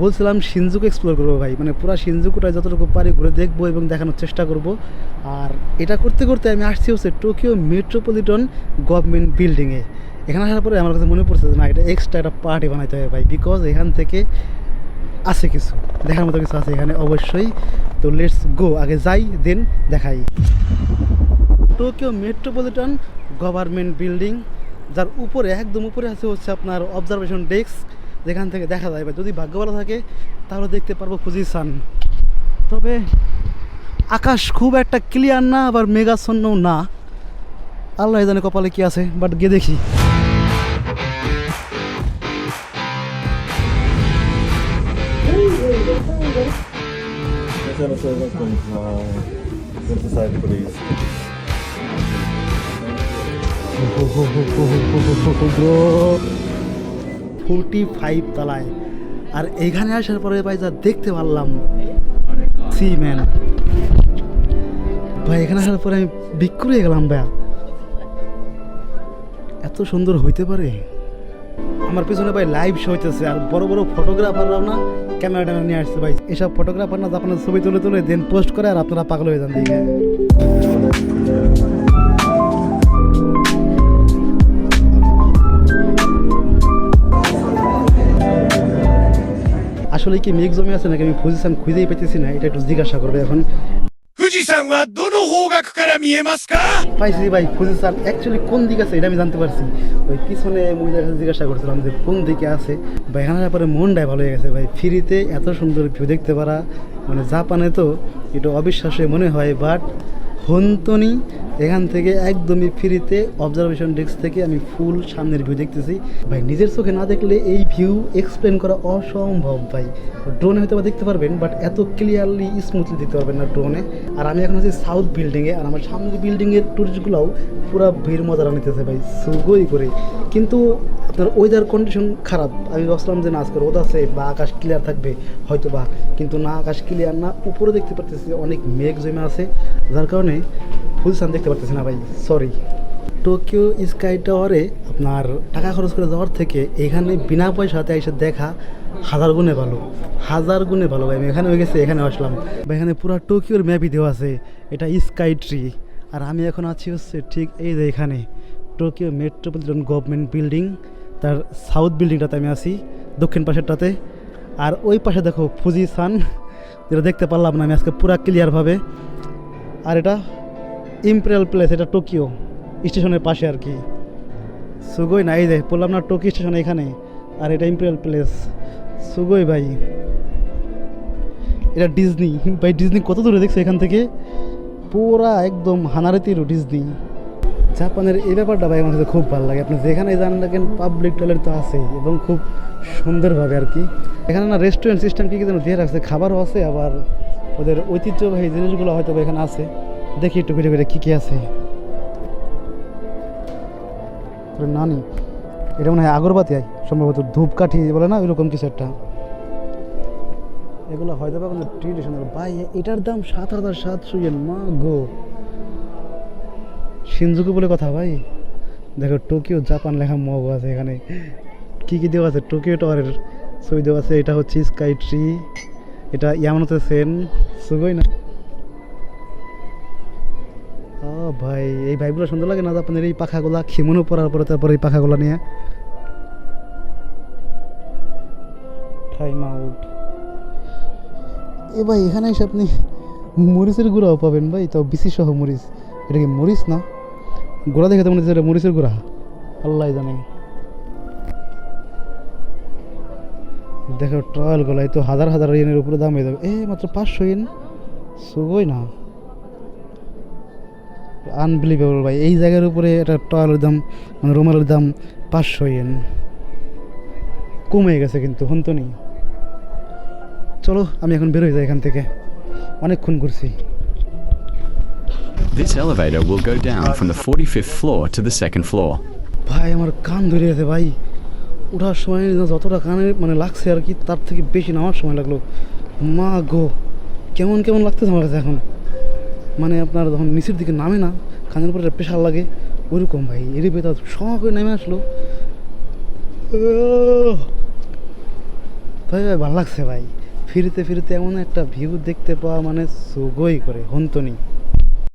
বলছিলাম Shinjuku explore করব ভাই। মানে পুরো সিনজুকুটা যতটুকু পারি ঘুরে দেখব এবং দেখানোর চেষ্টা করব। আর এটা করতে করতে আমি আসছি হচ্ছে টোকিও মেট্রোপলিটন গভর্নমেন্ট বিল্ডিংয়ে এখানে আসার পরে আমার কাছে মনে পড়ছে যে না, এটা এক্সট্রা একটা পার্টি বানাইতে হবে ভাই বিকজ এখান থেকে আছে কিছু, দেখার মতো কিছু আছে এখানে অবশ্যই। তো লেটস গো আগে যাই দেন দেখাই। টোকিও মেট্রোপলিটন গভর্নমেন্ট বিল্ডিং যার উপরে, একদম উপরে আছে হচ্ছে আপনার অবজারভেশন ডেস্ক যেখান থেকে দেখা যায় যদি ভাগ্য ভালো থাকে তাহলে দেখতে পারব পজিশন তবে আকাশ খুব একটা ক্লিয়ার না আবার মেঘাচ্ছন্ন না আল্লাহ জানে কপালে কি আছে বাট গিয়ে দেখি Essa é a nossa condição. Sempre sai por isso. Forty five তলায়। আর এখানে আসার পরে ভাই যা দেখতে পারলাম সি ম্যান ভাই, এখানে আসার পরে আমি বিক্রি হয়ে গেলাম, ভাইয়া। এত সুন্দর হইতে পারে? আমার পিছনে ভাই লাইভ শো হইতেছে, আর বড় বড় ফটোগ্রাফাররাও না ক্যামেরা ট্যামেরা নিয়ে আসছে, ভাই। এসব ফটোগ্রাফার না আপনার ছবি তুলে তুলে দেন পোস্ট করে, আর আপনারা পাগল হয়ে যান দিকে আসলে কি মেঘ জমে আছে নাকি আমি পজিশন খুঁজেই পেতেছি না এটা একটু জিজ্ঞাসা করবে এখন 富士山はどの方角から見えますか পাইছি ভাই পজিশন অ্যাকচুয়ালি কোন দিকে আছে এটা আমি জানতে পারছি ওই পিছনে মহিলার কাছে জিজ্ঞাসা করছিলাম যে কোন দিকে আছে ভাই এখানে আসার পরে মনটাই ভালো হয়ে গেছে ভাই ফ্রিতে এত সুন্দর ভিউ দেখতে পারা মানে জাপানে তো এটা অবিশ্বাস্য মনে হয় বাট হন্তনি এখান থেকে একদমই ফ্রিতে অবজারভেশন ডেস্ক থেকে আমি ফুল সামনের ভিউ দেখতেছি। ভাই, নিজের চোখে না দেখলে এই ভিউ এক্সপ্লেন করা অসম্ভব ভাই। ড্রোনে হয়তো বা দেখতে পারবেন বাট এত ক্লিয়ারলি স্মুথলি দিতে পারবেন না ড্রোনে আর আমি এখন আছি সাউথ বিল্ডিংয়ে আর আমার সামনের বিল্ডিংয়ের টুরিস্টগুলোও পুরো ভিড় মজা নিতেছে ভাই, সুগই করে। কিন্তু আপনার ওয়েদার কন্ডিশন খারাপ। আমি ভাবছিলাম যে না, আজকে রোদ আছে বা আকাশ ক্লিয়ার থাকবে হয়তো বা কিন্তু না, আকাশ ক্লিয়ার না, উপরে দেখতে পারতেছি অনেক মেঘ জমে আছে। যার কারণে ফুল সান দেখতে পারতেছি না ভাই সরি টোকিও স্কাই টাওয়ারে আপনার টাকা খরচ করে যাওয়ার থেকে এখানে বিনা পয়সাতে এসে দেখা হাজার গুণে ভালো। হাজার গুণে ভালো ভাই, আমি এখানে হয়ে গেছি এখানে আসলাম। ভাই, এখানে পুরো টোকিওর ম্যাপই দেওয়া আছে, এটা স্কাই ট্রি আর আমি এখন আছি হচ্ছে ঠিক এই যে এখানে টোকিও মেট্রোপলিটন গভর্নমেন্ট বিল্ডিং তার সাউথ বিল্ডিংটাতে আমি আছি, দক্ষিণ পাশেরটাতে আর ওই পাশে দেখো ফুজি সান যেটা দেখতে পারলাম না, আমি আজকে পুরা ক্লিয়ারভাবে আর এটা ইম্পেরিয়াল প্লেস এটা টোকিও স্টেশনের পাশে আর কি। সুগই না, এই যে বললাম না টোকিও স্টেশন এখানে, আর এটা ইম্পেরিয়াল প্লেস সুগই ভাই, এটা ডিজনি ভাই ডিজনি কত দূরে দেখছ এখান থেকে? পুরা একদম হানারেতির ডিজনি জাপানের এই ব্যাপারটা ভাই আমার খুব ভালো লাগে। আপনি যেখানে যান দেখেন পাবলিক টয়লেট তো আছেই এবং খুব সুন্দরভাবে আর কি। এখানে না রেস্টুরেন্ট সিস্টেম কী কী যেন দিয়ে রাখছে, খাবারও আছে, আবার ওদের ঐতিহ্যবাহী জিনিসগুলো হয়তো এখানে আছে। দেখি একটু ঘুরে ঘুরে কী কী আছে। নানি, এটা মনে হয় আগরবাতি আয় সম্ভবত ধূপকাঠি বলে না, ওইরকম কিছু একটা। এগুলো হয়তো বা কোনো ট্রেডিশনাল ভাই এটার দাম সাত হাজার সাতশো মা গো। সিনজুকু বলে কথা ভাই? দেখো টোকিও, জাপান লেখা মগ আছে এখানে। কী কী দেওয়া আছে? টোকিও টাওয়ারের ছবি দেওয়া আছে। এটা হচ্ছে স্কাই ট্রি, এটা ইয়ামানোতে সেন, সুগই না? ও ভাই, এই ভাইগুলো সুন্দর লাগে না জাপানের এই পাখাগুলা? খিমনো পরার পরে তারপরে এই পাখাগুলা নিয়ে। টাইম আউট এ ভাই, এখানে এসে আপনি মরিচের গুঁড়াও পাবেন ভাই। তাও বিসি সহ মরিচ। এটা কি মরিচ না? গোড়া দেখে তো মনে হচ্ছে মরিচের গোড়া? আল্লাহ জানে। দেখো ট্রায়াল গোলাই তো হাজার হাজার ইয়েনের উপরে দাম হয়ে যাবে। এ মাত্র পাঁচশো ইয়েন? সুগই না। আনবিলিভেবল ভাই এই জায়গার উপরে একটা টয়ালের দাম মানে রুমালের দাম পাঁচশো ইয়েন। কমে গেছে কিন্তু হন তো নেই চলো আমি এখন বেরোই যাই এখান থেকে। অনেকক্ষণ ঘুরছি। This elevator will go down from the 45th floor to the second floor. ভাই, আমার কান ধরে আছে ভাই। ওঠার সময় যতটা কানে মানে লাগছে আর কি, তার থেকে বেশি নামার সময় লাগল। মা গো, কেমন কেমন লাগতেছে আমার কাছে এখন? মানে আপনার যখন নিচের দিকে নামে না, কানের উপরে একটা প্রেশার লাগে, ওইরকম ভাই। এরই ভেতর সঙ্গে করে নেমে আসলো! ভাই ভাই, ভালো লাগছে ভাই। ফিরতে ফিরতে এমন একটা ভিউ দেখতে পাওয়া মানে সুগই করে, হন্তনি।